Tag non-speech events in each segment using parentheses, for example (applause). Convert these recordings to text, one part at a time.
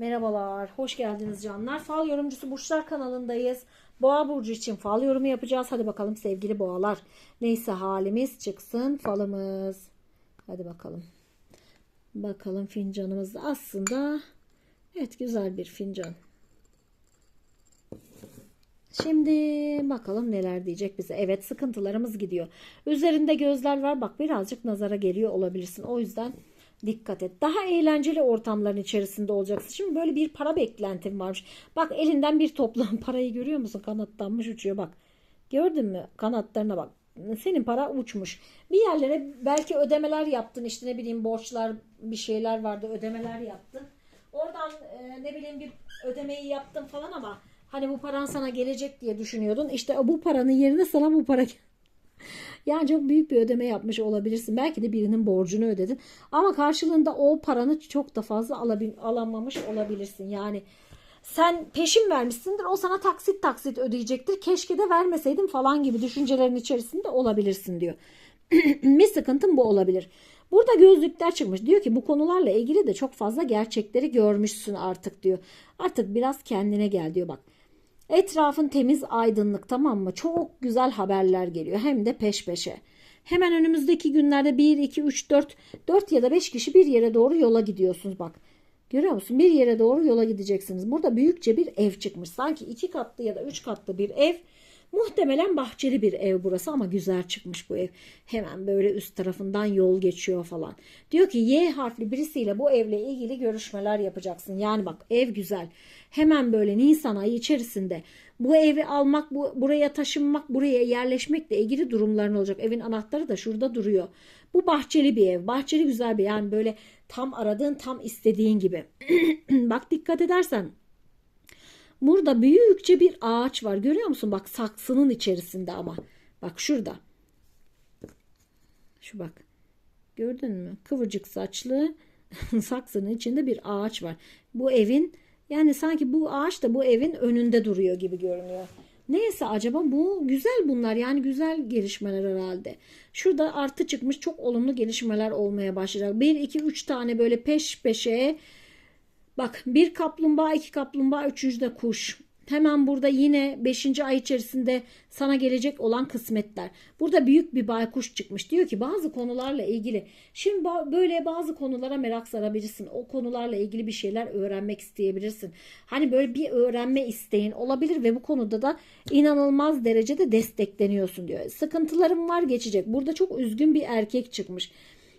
Merhabalar, hoş geldiniz canlar. Fal yorumcusu Burçlar kanalındayız. Boğa burcu için fal yorumu yapacağız. Hadi bakalım sevgili boğalar. Neyse halimiz çıksın falımız. Hadi bakalım. Bakalım fincanımız da aslında evet güzel bir fincan. Şimdi bakalım neler diyecek bize. Evet sıkıntılarımız gidiyor. Üzerinde gözler var. Bak birazcık nazara geliyor olabilirsin. O yüzden dikkat et. Daha eğlenceli ortamların içerisinde olacaksın. Şimdi böyle bir para beklentim varmış. Bak elinden bir toplam (laughs) parayı görüyor musun? Kanatlanmış uçuyor bak. Gördün mü? Kanatlarına bak. Senin para uçmuş. Bir yerlere belki ödemeler yaptın. İşte ne bileyim borçlar bir şeyler vardı. Ödemeler yaptın. Oradan e, ne bileyim bir ödemeyi yaptın falan ama hani bu paran sana gelecek diye düşünüyordun. İşte bu paranın yerine sana bu para yani çok büyük bir ödeme yapmış olabilirsin. Belki de birinin borcunu ödedin. Ama karşılığında o paranı çok da fazla alabil, alamamış olabilirsin. Yani sen peşin vermişsindir. O sana taksit taksit ödeyecektir. Keşke de vermeseydin falan gibi düşüncelerin içerisinde olabilirsin diyor. (clears throat) bir sıkıntın bu olabilir. Burada gözlükler çıkmış. Diyor ki bu konularla ilgili de çok fazla gerçekleri görmüşsün artık diyor. Artık biraz kendine gel diyor bak. Etrafın temiz aydınlık tamam mı? Çok güzel haberler geliyor hem de peş peşe. Hemen önümüzdeki günlerde 1, 2, 3, 4, 4 ya da 5 kişi bir yere doğru yola gidiyorsunuz bak. Görüyor musun? Bir yere doğru yola gideceksiniz. Burada büyükçe bir ev çıkmış. Sanki iki katlı ya da üç katlı bir ev. Muhtemelen bahçeli bir ev burası ama güzel çıkmış bu ev. Hemen böyle üst tarafından yol geçiyor falan. Diyor ki Y harfli birisiyle bu evle ilgili görüşmeler yapacaksın. Yani bak ev güzel. Hemen böyle Nisan ayı içerisinde bu evi almak, bu, buraya taşınmak, buraya yerleşmekle ilgili durumların olacak. Evin anahtarı da şurada duruyor. Bu bahçeli bir ev. Bahçeli güzel bir yani böyle tam aradığın, tam istediğin gibi. (clears throat) bak dikkat edersen Burada büyükçe bir ağaç var. Görüyor musun? Bak saksının içerisinde ama. Bak şurada. Şu bak. Gördün mü? Kıvırcık saçlı (laughs) saksının içinde bir ağaç var. Bu evin yani sanki bu ağaç da bu evin önünde duruyor gibi görünüyor. Neyse acaba bu güzel bunlar yani güzel gelişmeler herhalde. Şurada artı çıkmış çok olumlu gelişmeler olmaya başlayacak. 1 2 3 tane böyle peş peşe Bak bir kaplumbağa, iki kaplumbağa, üçüncü de kuş. Hemen burada yine 5. ay içerisinde sana gelecek olan kısmetler. Burada büyük bir baykuş çıkmış. Diyor ki bazı konularla ilgili. Şimdi böyle bazı konulara merak sarabilirsin. O konularla ilgili bir şeyler öğrenmek isteyebilirsin. Hani böyle bir öğrenme isteğin olabilir ve bu konuda da inanılmaz derecede destekleniyorsun diyor. Sıkıntılarım var geçecek. Burada çok üzgün bir erkek çıkmış.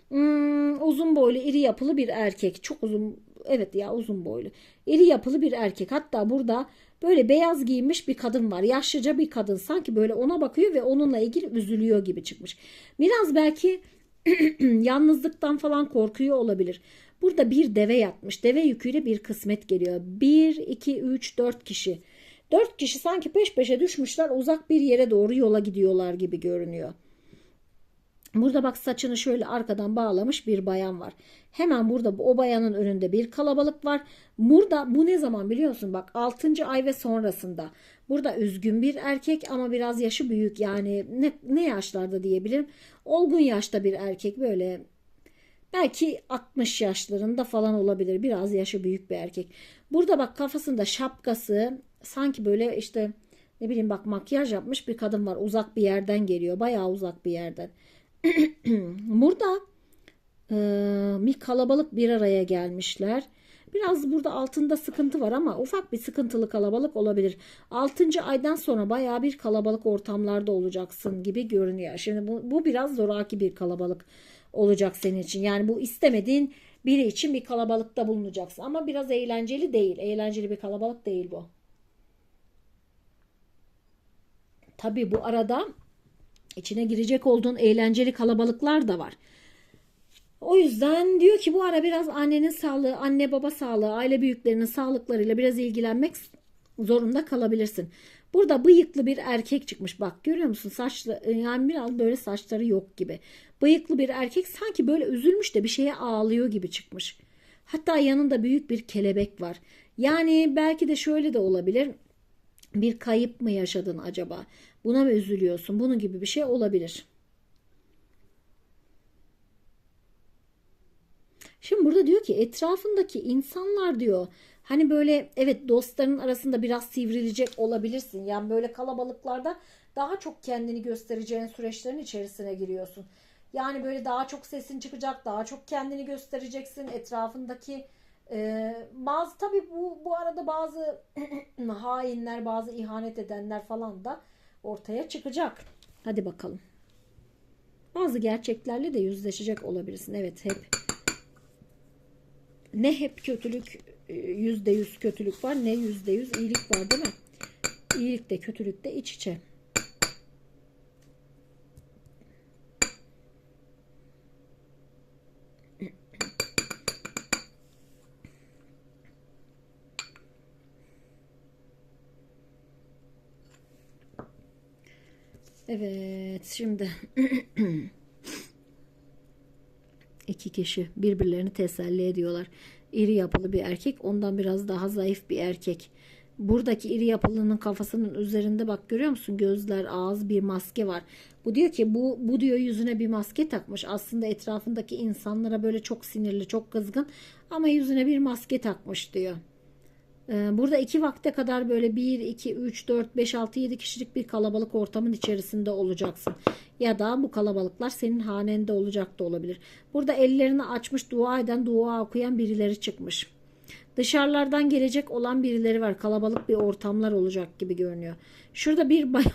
Hmm, uzun boylu iri yapılı bir erkek. Çok uzun evet ya uzun boylu. İri yapılı bir erkek. Hatta burada böyle beyaz giyinmiş bir kadın var. Yaşlıca bir kadın. Sanki böyle ona bakıyor ve onunla ilgili üzülüyor gibi çıkmış. Biraz belki (clears throat) yalnızlıktan falan korkuyor olabilir. Burada bir deve yatmış. Deve yüküyle bir kısmet geliyor. 1, 2, 3, 4 kişi. 4 kişi sanki peş peşe düşmüşler uzak bir yere doğru yola gidiyorlar gibi görünüyor. Burada bak saçını şöyle arkadan bağlamış bir bayan var. Hemen burada o bayanın önünde bir kalabalık var. Burada bu ne zaman biliyorsun bak 6. ay ve sonrasında. Burada üzgün bir erkek ama biraz yaşı büyük yani ne, ne yaşlarda diyebilirim. Olgun yaşta bir erkek böyle belki 60 yaşlarında falan olabilir. Biraz yaşı büyük bir erkek. Burada bak kafasında şapkası sanki böyle işte ne bileyim bak makyaj yapmış bir kadın var. Uzak bir yerden geliyor. Bayağı uzak bir yerden. (clears throat) burada e, bir kalabalık bir araya gelmişler. Biraz burada altında sıkıntı var ama ufak bir sıkıntılı kalabalık olabilir. 6. aydan sonra baya bir kalabalık ortamlarda olacaksın gibi görünüyor. Şimdi bu, bu biraz zoraki bir kalabalık olacak senin için. Yani bu istemediğin biri için bir kalabalıkta bulunacaksın. Ama biraz eğlenceli değil. Eğlenceli bir kalabalık değil bu. Tabii bu arada içine girecek olduğun eğlenceli kalabalıklar da var. O yüzden diyor ki bu ara biraz annenin sağlığı, anne baba sağlığı, aile büyüklerinin sağlıklarıyla biraz ilgilenmek zorunda kalabilirsin. Burada bıyıklı bir erkek çıkmış. Bak görüyor musun? Saçlı yani biraz böyle saçları yok gibi. Bıyıklı bir erkek sanki böyle üzülmüş de bir şeye ağlıyor gibi çıkmış. Hatta yanında büyük bir kelebek var. Yani belki de şöyle de olabilir. Bir kayıp mı yaşadın acaba? Buna mı üzülüyorsun? Bunun gibi bir şey olabilir. Şimdi burada diyor ki etrafındaki insanlar diyor hani böyle evet dostların arasında biraz sivrilecek olabilirsin. Yani böyle kalabalıklarda daha çok kendini göstereceğin süreçlerin içerisine giriyorsun. Yani böyle daha çok sesin çıkacak, daha çok kendini göstereceksin. Etrafındaki e, bazı tabii bu bu arada bazı (clears throat) hainler, bazı ihanet edenler falan da ortaya çıkacak. Hadi bakalım. Bazı gerçeklerle de yüzleşecek olabilirsin. Evet hep ne hep kötülük e, yüzde yüz kötülük var ne yüzde yüz iyilik var değil mi? İyilik de kötülük de iç içe. Evet şimdi (clears throat) iki kişi birbirlerini teselli ediyorlar. İri yapılı bir erkek ondan biraz daha zayıf bir erkek. Buradaki iri yapılının kafasının üzerinde bak görüyor musun? Gözler, ağız bir maske var. Bu diyor ki bu bu diyor yüzüne bir maske takmış. Aslında etrafındaki insanlara böyle çok sinirli, çok kızgın ama yüzüne bir maske takmış diyor. Ee, Burada iki vakte kadar böyle 1, 2, 3, 4, 5, 6, 7 kişilik bir kalabalık ortamın içerisinde olacaksın. Ya da bu kalabalıklar senin hanende olacak da olabilir. Burada ellerini açmış dua eden, dua okuyan birileri çıkmış. Dışarılardan gelecek olan birileri var. Kalabalık bir ortamlar olacak gibi görünüyor. Şurada bir (laughs) bayan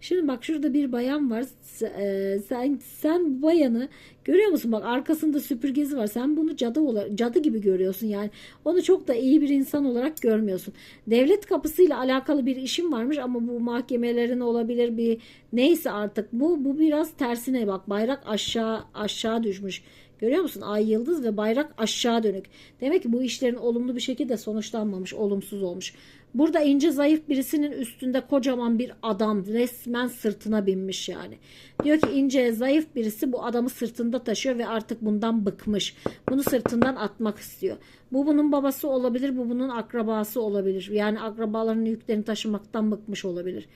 Şimdi bak şurada bir bayan var. E, sen sen bu bayanı görüyor musun? Bak arkasında süpürgesi var. Sen bunu cadı olarak cadı gibi görüyorsun yani. Onu çok da iyi bir insan olarak görmüyorsun. Devlet kapısıyla alakalı bir işim varmış ama bu mahkemelerin olabilir bir neyse artık bu bu biraz tersine bak. Bayrak aşağı aşağı düşmüş. Görüyor musun? Ay yıldız ve bayrak aşağı dönük. Demek ki bu işlerin olumlu bir şekilde sonuçlanmamış, olumsuz olmuş. Burada ince zayıf birisinin üstünde kocaman bir adam resmen sırtına binmiş yani. Diyor ki ince zayıf birisi bu adamı sırtında taşıyor ve artık bundan bıkmış. Bunu sırtından atmak istiyor. Bu bunun babası olabilir, bu bunun akrabası olabilir. Yani akrabalarının yüklerini taşımaktan bıkmış olabilir.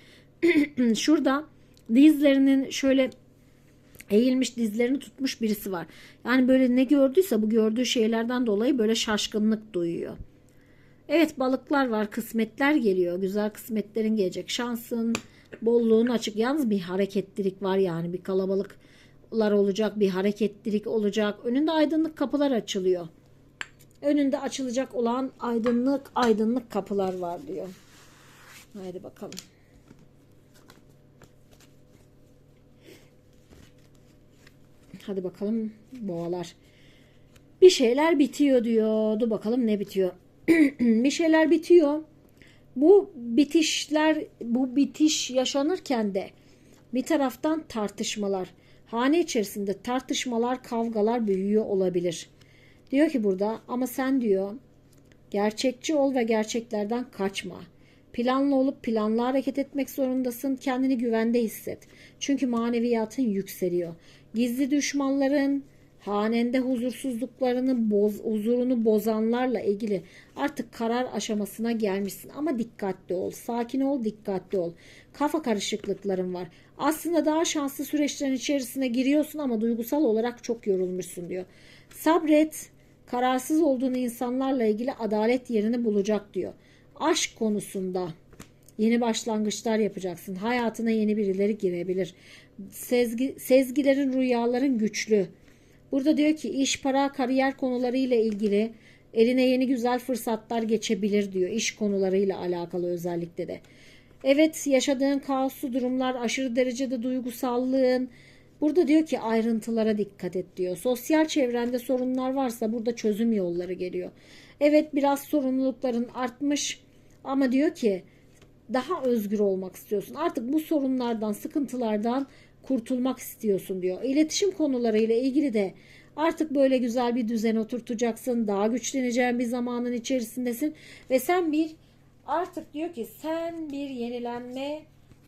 (clears throat) Şurada dizlerinin şöyle eğilmiş dizlerini tutmuş birisi var. Yani böyle ne gördüyse bu gördüğü şeylerden dolayı böyle şaşkınlık duyuyor. Evet balıklar var kısmetler geliyor. Güzel kısmetlerin gelecek. Şansın, bolluğun açık. Yalnız bir hareketlilik var yani bir kalabalıklar olacak. Bir hareketlilik olacak. Önünde aydınlık kapılar açılıyor. Önünde açılacak olan aydınlık aydınlık kapılar var diyor. Haydi bakalım. Hadi bakalım boğalar. Bir şeyler bitiyor diyor. Dur bakalım ne bitiyor. (clears throat) bir şeyler bitiyor. Bu bitişler, bu bitiş yaşanırken de bir taraftan tartışmalar, hane içerisinde tartışmalar, kavgalar büyüyor olabilir. Diyor ki burada ama sen diyor gerçekçi ol ve gerçeklerden kaçma. Planlı olup planlı hareket etmek zorundasın. Kendini güvende hisset. Çünkü maneviyatın yükseliyor. Gizli düşmanların, hanende huzursuzluklarını boz, huzurunu bozanlarla ilgili artık karar aşamasına gelmişsin. Ama dikkatli ol, sakin ol, dikkatli ol. Kafa karışıklıkların var. Aslında daha şanslı süreçlerin içerisine giriyorsun ama duygusal olarak çok yorulmuşsun diyor. Sabret, kararsız olduğun insanlarla ilgili adalet yerini bulacak diyor. Aşk konusunda yeni başlangıçlar yapacaksın. Hayatına yeni birileri girebilir. Sezgi, sezgilerin, rüyaların güçlü. Burada diyor ki iş, para, kariyer konularıyla ilgili eline yeni güzel fırsatlar geçebilir diyor. İş konularıyla alakalı özellikle de. Evet yaşadığın kaoslu durumlar, aşırı derecede duygusallığın. Burada diyor ki ayrıntılara dikkat et diyor. Sosyal çevrende sorunlar varsa burada çözüm yolları geliyor. Evet biraz sorumlulukların artmış ama diyor ki daha özgür olmak istiyorsun. Artık bu sorunlardan, sıkıntılardan kurtulmak istiyorsun diyor. İletişim konularıyla ilgili de artık böyle güzel bir düzen oturtacaksın. Daha güçleneceğin bir zamanın içerisindesin ve sen bir artık diyor ki sen bir yenilenme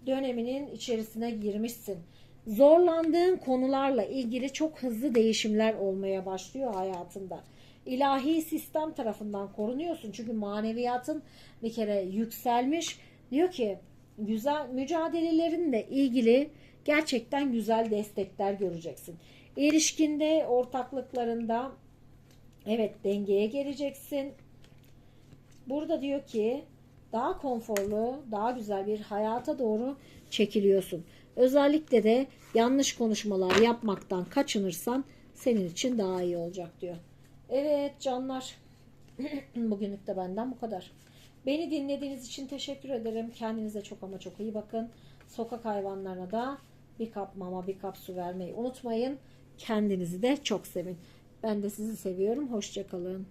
döneminin içerisine girmişsin. Zorlandığın konularla ilgili çok hızlı değişimler olmaya başlıyor hayatında. İlahi sistem tarafından korunuyorsun. Çünkü maneviyatın bir kere yükselmiş. Diyor ki güzel mücadelelerinle ilgili gerçekten güzel destekler göreceksin. İlişkinde, ortaklıklarında Evet dengeye geleceksin. Burada diyor ki daha konforlu, daha güzel bir hayata doğru çekiliyorsun. Özellikle de yanlış konuşmalar yapmaktan kaçınırsan senin için daha iyi olacak diyor. Evet canlar. (clears throat) Bugünlük de benden bu kadar. Beni dinlediğiniz için teşekkür ederim. Kendinize çok ama çok iyi bakın. Sokak hayvanlarına da bir kap mama, bir kap su vermeyi unutmayın. Kendinizi de çok sevin. Ben de sizi seviyorum. Hoşçakalın.